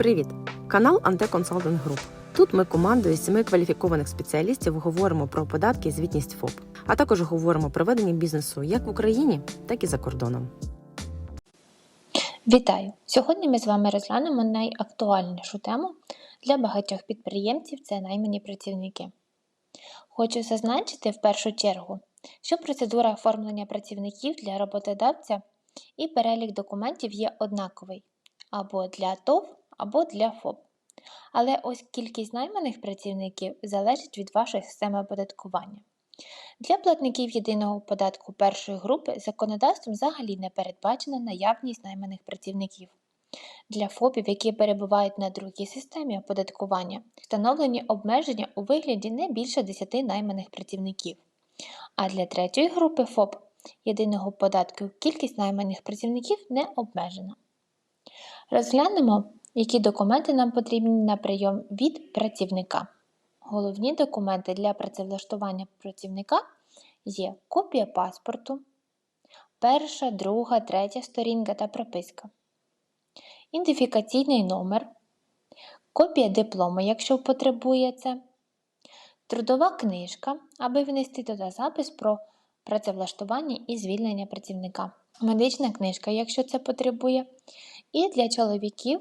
Привіт! Канал Анте Consulting Group. Тут ми командою семи кваліфікованих спеціалістів говоримо про податки і звітність ФОП, а також говоримо про ведення бізнесу як в Україні, так і за кордоном. Вітаю! Сьогодні ми з вами розглянемо найактуальнішу тему для багатьох підприємців це наймані працівники. Хочу зазначити в першу чергу, що процедура оформлення працівників для роботодавця і перелік документів є однаковий або для ТОВ, або для ФОП. Але ось кількість найманих працівників залежить від вашої системи оподаткування. Для платників єдиного податку першої групи законодавством взагалі не передбачена наявність найманих працівників. Для ФОПів, які перебувають на другій системі оподаткування, встановлені обмеження у вигляді не більше 10 найманих працівників. А для третьої групи ФОП єдиного податку кількість найманих працівників не обмежена. Розглянемо, які документи нам потрібні на прийом від працівника. Головні документи для працевлаштування працівника є копія паспорту, перша, друга, третя сторінка та прописка, ідентифікаційний номер, копія диплому, якщо потребує це, трудова книжка, аби внести туди запис про працевлаштування і звільнення працівника, медична книжка, якщо це потребує, і для чоловіків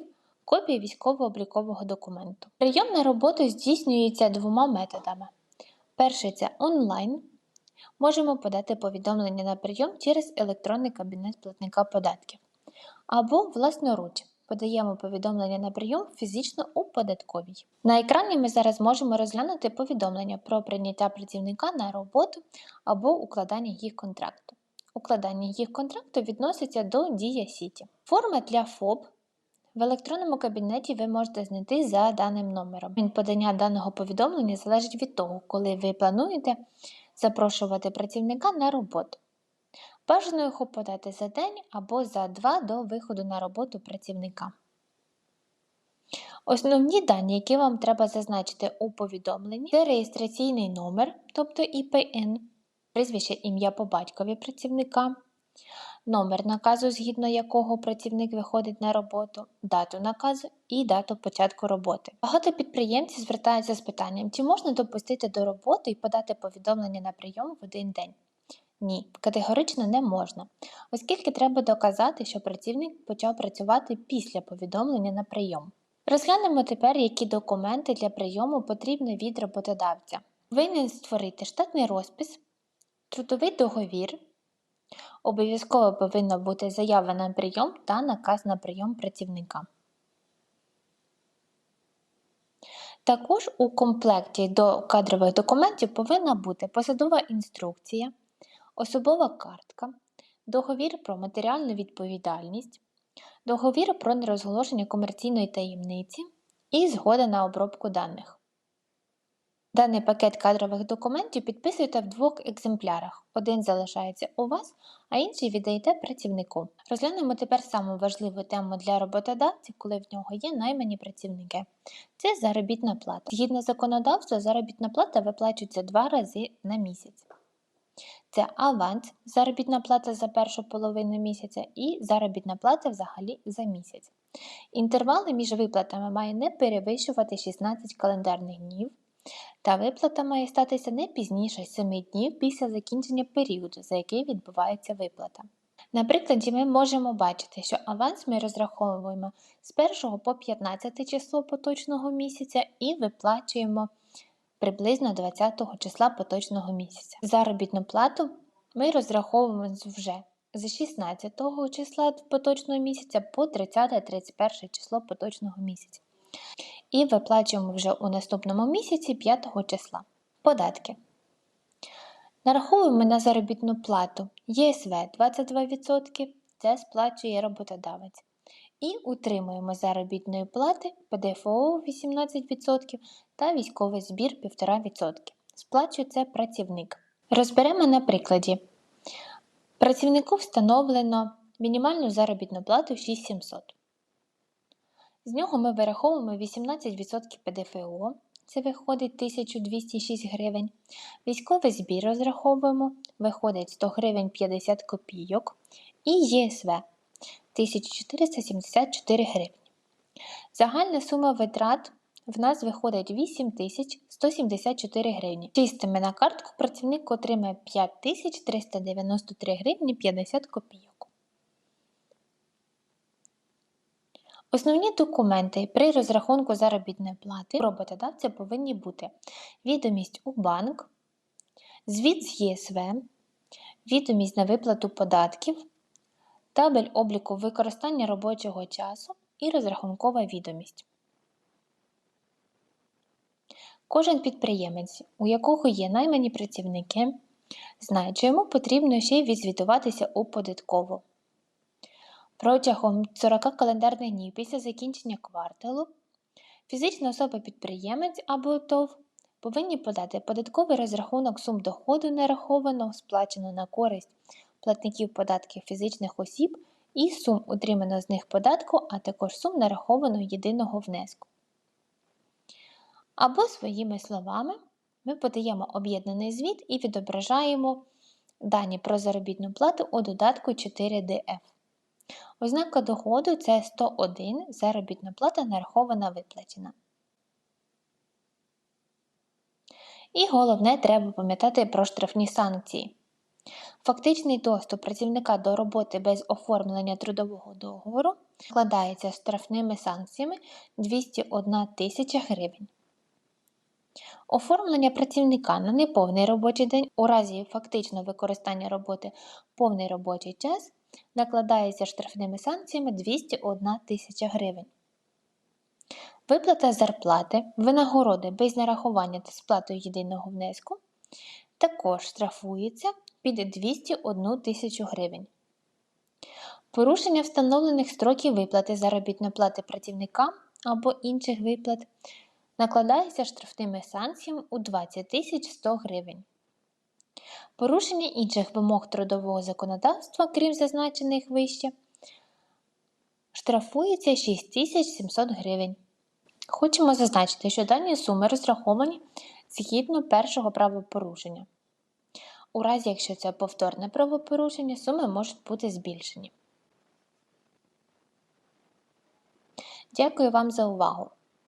копія військово-облікового документу. Прийом на роботу здійснюється двома методами. Перший це онлайн. Можемо подати повідомлення на прийом через електронний кабінет платника податків. Або власноруч подаємо повідомлення на прийом фізично у податковій. На екрані ми зараз можемо розглянути повідомлення про прийняття працівника на роботу або укладання їх контракту. Укладання їх контракту відноситься до Дія Сіті. Форма для ФОП в електронному кабінеті ви можете знайти за даним номером. Він подання даного повідомлення залежить від того, коли ви плануєте запрошувати працівника на роботу. Бажано його подати за день або за два до виходу на роботу працівника. Основні дані, які вам треба зазначити у повідомленні, це реєстраційний номер, тобто ІПН, прізвище ім'я по батькові працівника, номер наказу, згідно якого працівник виходить на роботу, дату наказу і дату початку роботи. Багато підприємців звертаються з питанням, чи можна допустити до роботи і подати повідомлення на прийом в один день. Ні, категорично не можна, оскільки треба доказати, що працівник почав працювати після повідомлення на прийом. Розглянемо тепер, які документи для прийому потрібні від роботодавця. Винен створити штатний розпис, трудовий договір. Обов'язково повинна бути заява на прийом та наказ на прийом працівника. Також у комплекті до кадрових документів повинна бути посадова інструкція, особова картка, договір про матеріальну відповідальність, договір про нерозголошення комерційної таємниці і згода на обробку даних. Даний пакет кадрових документів підписуєте в двох екземплярах. Один залишається у вас, а інший віддаєте працівнику. Розглянемо тепер саму важливу тему для роботодавців, коли в нього є наймані працівники. Це заробітна плата. Згідно законодавства, заробітна плата виплачується два рази на місяць. Це аванс, заробітна плата за першу половину місяця і заробітна плата взагалі за місяць. Інтервали між виплатами має не перевищувати 16 календарних днів. Та виплата має статися не пізніше 7 днів після закінчення періоду, за який відбувається виплата. На прикладі ми можемо бачити, що аванс ми розраховуємо з 1 по 15 число поточного місяця і виплачуємо приблизно 20 числа поточного місяця. Заробітну плату ми розраховуємо вже з 16 числа поточного місяця по 30-31 число поточного місяця і виплачуємо вже у наступному місяці 5 числа. Податки. Нараховуємо на заробітну плату ЄСВ 22%, це сплачує роботодавець. І утримуємо заробітної плати ПДФО 18% та військовий збір 1,5%. Сплачує це працівник. Розберемо на прикладі. Працівнику встановлено мінімальну заробітну плату 6700. З нього ми вираховуємо 18% ПДФО, це виходить 1206 гривень. Військовий збір розраховуємо, виходить 100 гривень 50 копійок. І ЄСВ 1474 гривні. Загальна сума витрат в нас виходить 8174 гривні. Чистими на картку працівник отримає 5393 гривні 50 копійок. Основні документи при розрахунку заробітної плати роботодавця повинні бути відомість у банк, звіт з ЄСВ, відомість на виплату податків, табель обліку використання робочого часу і розрахункова відомість. Кожен підприємець, у якого є наймані працівники, знає, що йому потрібно ще й відзвітуватися у податкову. Протягом 40 календарних днів після закінчення кварталу фізична особа-підприємець або ТОВ повинні подати податковий розрахунок сум доходу нарахованого, сплачено на користь платників податків фізичних осіб і сум утриманого з них податку, а також сум нарахованого єдиного внеску. Або своїми словами ми подаємо об'єднаний звіт і відображаємо дані про заробітну плату у додатку 4DF. Ознака доходу це 101 заробітна плата нарахована виплачена. І головне, треба пам'ятати про штрафні санкції. Фактичний доступ працівника до роботи без оформлення трудового договору складається штрафними санкціями 201 тисяча гривень. Оформлення працівника на неповний робочий день у разі фактичного використання роботи повний робочий час накладається штрафними санкціями 201 тисяча гривень. Виплата зарплати, винагороди без нарахування та сплатою єдиного внеску також штрафується під 201 тисячу гривень. Порушення встановлених строків виплати заробітної плати працівника або інших виплат накладається штрафними санкціями у 20 100 гривень. Порушення інших вимог трудового законодавства, крім зазначених вище, штрафується 6700 гривень. Хочемо зазначити, що дані суми розраховані згідно першого правопорушення. У разі, якщо це повторне правопорушення, суми можуть бути збільшені. Дякую вам за увагу!